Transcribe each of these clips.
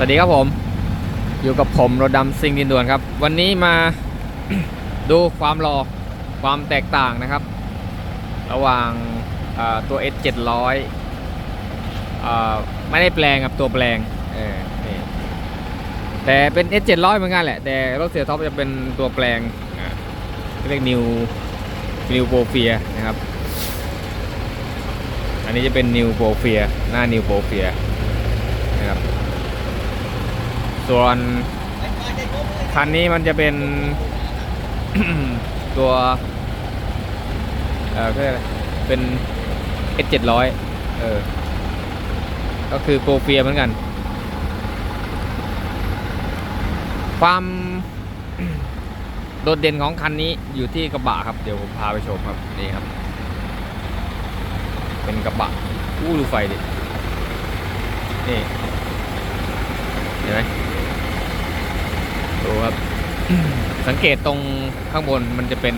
สวัสดีครับผม อยู่กับผมรถดำซิงดินด่วนครับ วันนี้มาดูความรอความแตกต่างนะครับ ระหว่างาตัว S 700อ่าไม่ได้แปลงกับตัวแปลงเออนี่แต่เป็น S 700เหมือนกันแหละ แต่รถเสียท็อปจะเป็นตัวแปลงเรียก New New p r o f i e r นะครับ อันนี้จะเป็น New p r o f i e r หน้า New p r o f i e r นะครับ ส่วนคันนี้มันจะเป็นตัวเออก็เรียกอะไรเป็น S 700เออ ก็คือโปรเฟียเหมือนกัน ความโดดเด่นของคันนี้อยู่ที่กระบะครับ เดี๋ยวผมพาไปชมครับ นี่ครับ เป็นกระบะอู้ดูไฟดิ นี่ เห็นไหม ดูครับ สังเกตตรงข้างบนมันจะเป็น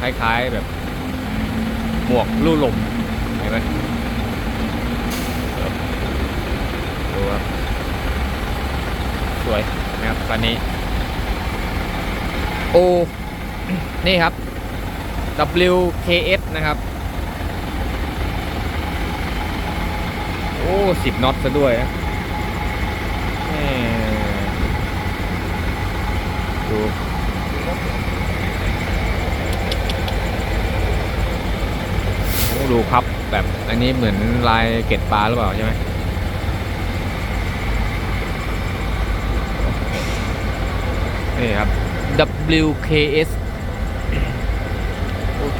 คล้ายๆแบบ หมวกลู่ลมเห็นไหมดูครับ สวยนะครับคันนี้ โอ นี่ครับ WKS นะครับ โอ้สิบน็อตซะด้วยนะแหม่ดูโอ้ดู พับแบบอันนี้เหมือนลายเกล็ดปลาหรือเปล่าใช่ไหมนี่ครับ WKS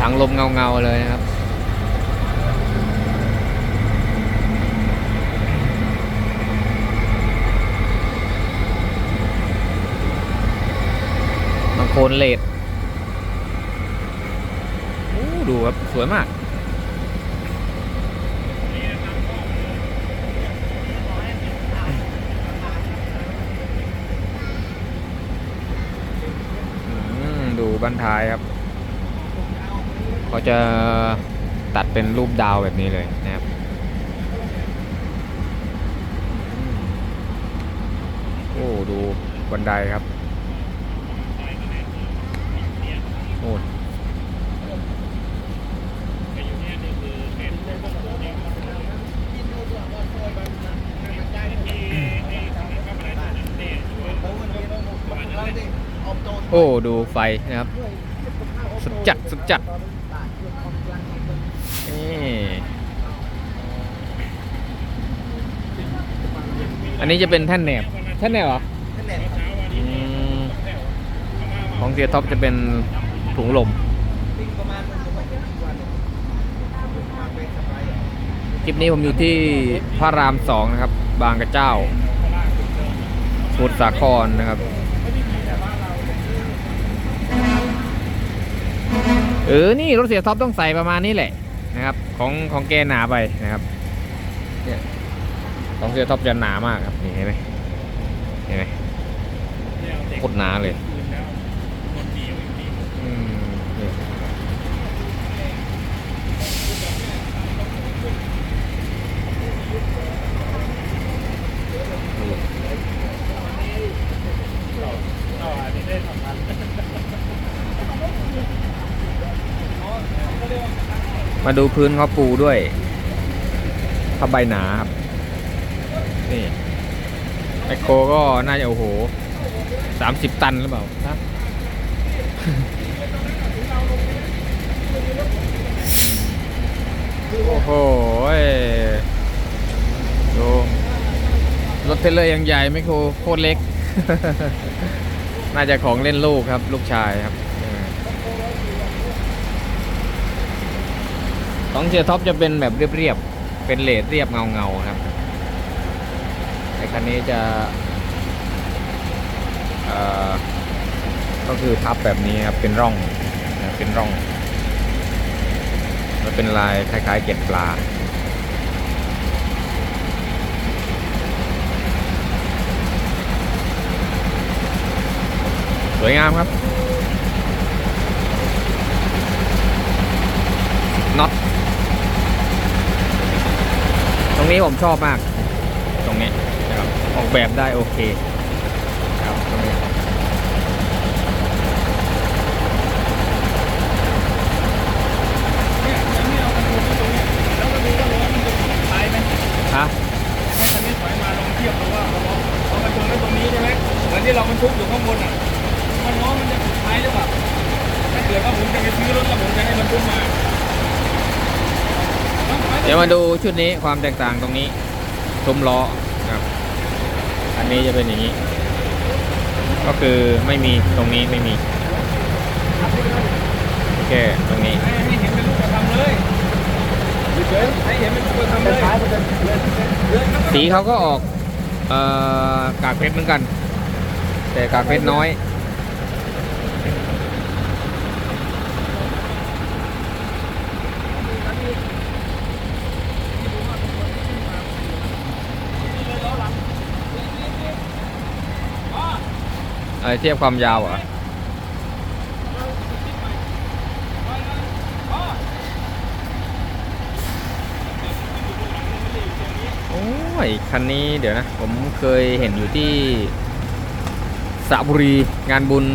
ถังลมเงา ๆ เลยนะครับ บางโคนเลดดูครับ สวยมาก อืมดูบันท้ายครับเขาจะตัดเป็นรูปดาวแบบนี้เลยนะครับโอ้ดูบันไดครับโอ้ โอ้ ดูไฟนะครับ สุดจัด สุดจัด นี่อันนี้จะเป็นแท่นแหนบแท่นแหนบเหรออืมของเสียท็อปจะเป็นถุงลม คลิปนี้ผมอยู่ที่พระรามสองนะครับ บางกระเจ้าสมุทรสาครนะครับ เออ นี่รถเสียท็อปต้องใส่ประมาณนี้แหละนะครับ ของของแกหนาไปนะครับ เนี่ยของเสียท็อปจะหนามากครับ นี่เห็นไหมเห็นไหมโคตรหนาเลยอืมนี่ มาดูพื้นเขาปูด้วยผ้าใบหนาครับนี่แมคโครก็น่าจะโอ้โหสามสิบตันหรือเปล่าฮะโอ้โหดูรถเทรลเลอร์ยังใหญ่ไม่โคโคตรเล็ก น่าจะของเล่นลูกครับ ลูกชายครับเออ ของเชียร์ท็อปจะเป็นแบบเรียบๆ เป็นเลดเรียบเงาๆครับไอ้คันนี้จะเอ่อก็คือทับแบบนี้ครับ เป็นร่องเป็นร่องแล้วเป็นลายคล้ายๆเกล็ดปลาสวยงามครับน็อต ตรงนี้ผมชอบมาก ตรงนี้นะครับโอ้โหอกแบบได้โอเคครับตรงนี้เนี่ยแล้วนี่เรามาดูที่ตรงนี้แล้วมาดูว่าล้อมันจะท้ายไหมฮะให้คันนี้ถอยมาลองเทียบดูว่าล้อล้อมันชนกันตรงนี้ใช่ไหมเหมือนที่เราบรรทุกอยู่ข้างบนอะว่าล้อมันจะสุดท้ายหรือเปล่าถ้าเกิดว่าผมจะไปซื้อรถแล้วผมจะให้บรรทุกมาเดี๋ยวมาดูชุดนี้ความแตกต่างตรงนี้ซุ้มล้อครับ อันนี้จะเป็นอย่างนี้ ก็คือไม่มีตรงนี้ไม่มีแค่ตรงนี้ให้เห็นเป็นรูปธรรมเลยให้เห็นเป็นรูปธรรมเลยสีเขาก็ออกออกากเพชรเหมือนกัน แต่กากเพชรน้อย อะไรเทียบความยาวเหรอะโอ้ย คันนี้เดี๋ยวนะ ผมเคยเห็นอยู่ที่สระบุรีงานบุญ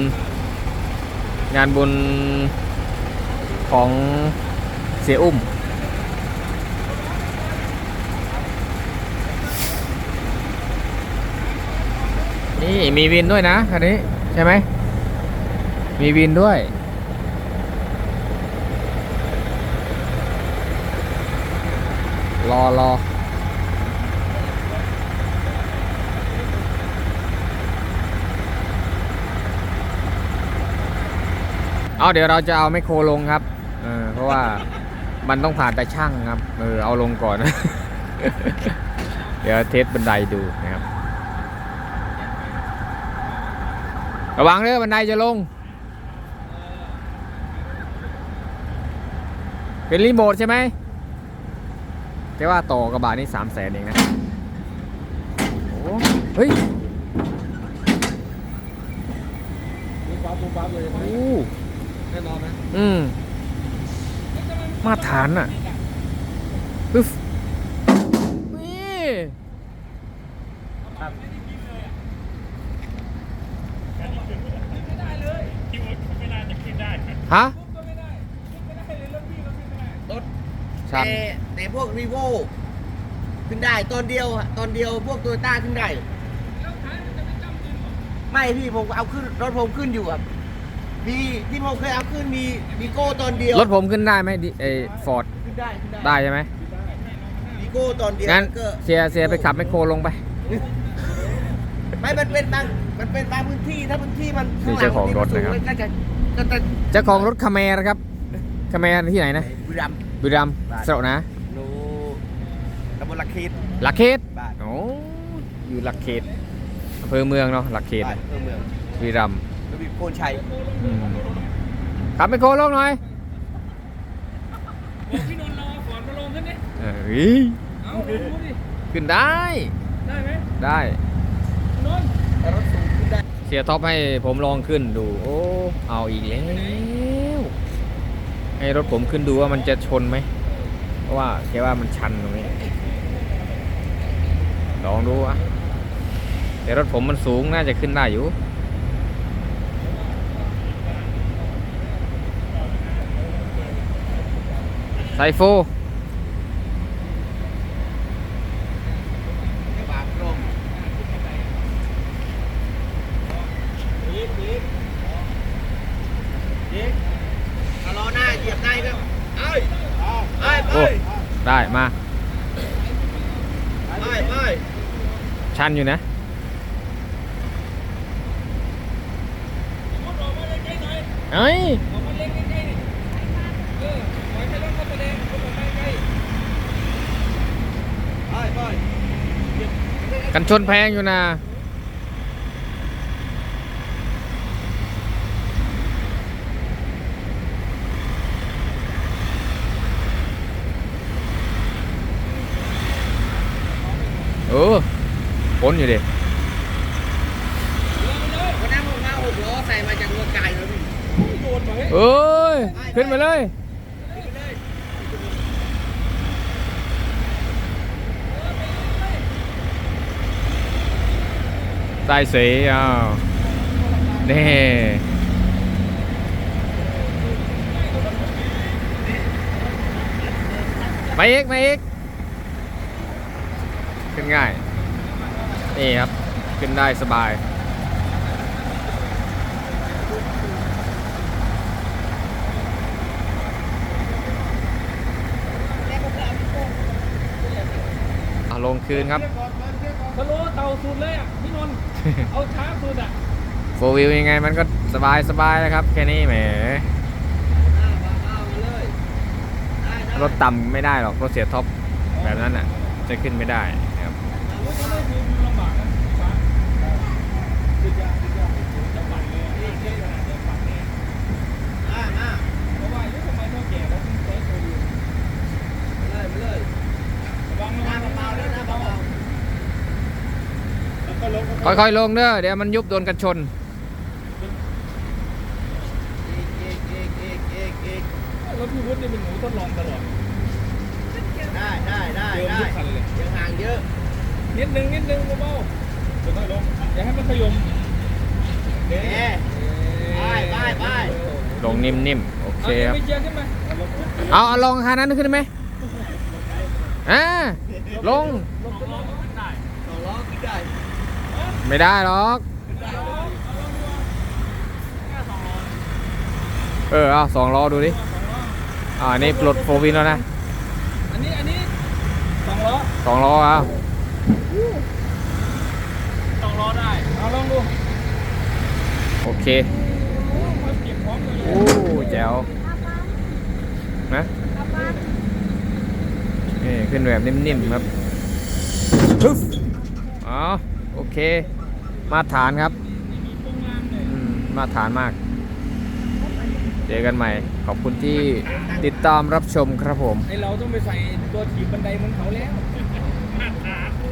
งานบุญของเสียอุ้ม นี่มีวินด้วยนะคันนี้ใช่ไหม มีวินด้วย รอรอเอาเดี๋ยวเราจะเอาไมโครลงครับ เออเพราะว่ามันต้องผ่านแต่ช่างครับ เออเอาลงก่อน เดี๋ยวเทสบันไดดูนะครับ ระวังเด้อบันไดจะลง เป็นรีโมทใช่ไหมแต่ว่าต่อกระบะนี่สามแสนเองนะโอ้เฮ้ยปุ๊บปั๊บปุ๊บปั๊บเลยโอ้แน่นอนนะอืมมาตรฐานอะปึ๊บนี่ ฮะรถชันแต่แต่พวกรีโวขึ้นได้ตอนเดียวอะตอนเดียวพวกโตโยต้าขึ้นได้ไม่พี่ผมเอาขึ้นรถผมขึ้นอยู่ครับมีที่ผมเคยเอาขึ้นมีมีโก้ตอนเดียวรถผมขึ้นได้ไหมดิเอฟอร์ดขึ้นได้ขึ้นได้ใช่ไหมมีโก้ตอนเดียวงั้นก็เสียเสียไปขับไมคโครลงไปไม่มันเป็นบางมันเป็นบางพื้นที่ถ้าพื้นที่มันนี่เจ้าของรถนะครับก็จะ ก็จะเจ้าของรถคาเมรครับคาเมรที่ไหนนะบุรีรัมย์บุรีรัมย์สระนะโนตำบลลักคีดลักเขตบ้านโอ้อยู่ลักเขตอำเภอเมืองเนาะลักเขตบ้านเมืองเมืองบุรีรัมย์ระบีโพนชัยอืมขับไมคโครลงหน่อยบอกพี่นนท์เราเอาก่อนมาลงขึ้นดิเอ้ยเอาดูดิขึ้นได้ ได้ไหมได้นนท์แต่รถสูงขึ้นได้เสียท็อปให้ผมลองขึ้นดูโอ้เอาอีกแล้วให้รถผมขึ้นดูว่ามันจะชนไหมเพราะว่าแค่ว่ามันชันตรงนี้ลองดูอะแต่รถผมมันสูงน่าจะขึ้นได้อยู่ไซโฟ บางร่มอีกอีกอีกเอา ล้อหน้าเหยียบได้ไหมเอ้ยไปไปโอ้ ได้มา ไปไปชันอยู่นะรถออกมาเลยใกล้หน่อยเอ้ยออกมาเล็กใกล้ๆนี่เออปล่อยให้รถเข้าไปเลยรถออกมาใกล้ไปไป กันชนแพงอยู่นะ เออ พ้นอยู่ดิวันนั้นผมมาหกล้อใส่มาจากเมืองไกลแล้วพี่ๆโดนไปเอ้ย ขึ้นไปเลยเใต้สีอ้าวนี่มาอีกมาอีกขึ้นง่าย นี่ครับ ขึ้นได้สบายอะลงคืนครับสโลว์เต่าสุดเลยอะพี่นนท์เอาช้าสุดอะโฟวิวยังไงมันก็สบายสบายแล้วครับ แค่นี้แหมรถต่ำไม่ได้หรอก รถเสียท็อปแบบนั้นอะ จะขึ้นไม่ได้ ค่อยอดสุดยอดจะปั่นเลยอะเนอะเอ๊ะทำไมเท่าแก่เขาถึงใช้โซลูเลยไปเลยระวังหระน้าวังเบาๆลงเด้อเดี๋ยวมันยุบโดนกันชนๆเอกเอกเอกเอกเอกรถพี่วุฒินี่เป็นหมูทดลองตลอด ได้ได้ได้เดินได้ทุกคันเลยยังห่างเยอะ นิดนึงนิดนึงเบาๆเดี๋ยวค่อยลงอย่าให้มันขยมเอ๊ะไปไปไปลงนิ่มๆโอเคครับ ไม่เจียขึ้นมาเอาเอาลงคันนั้นขึ้นไหมอ่าลง ลงก็ลงขึ้นได้สองล้อขึ้นได้ไม่ได้หรอก เออเอาสองล้อดูดิ อ่านี่ปลดโฟวินแล้วนะ อันนี้ อันนี้สองล้อสองล้อเอา สองล้อได้ เอาลองดู โอเคมันเก็บพร้อมกันเลยโอ้แจ๋วนะนี่ขึ้นแบบนิ่มๆครับฮึบอ๋อ โอเค มาตรฐานครับตรงงานเลยอืมมาตรฐานมาก เจอกันใหม่ ขอบคุณที่ติดตามรับชมครับผม ไอเราต้องไปใส่ตัวถีบบันไดเหมือนเขาแล้ว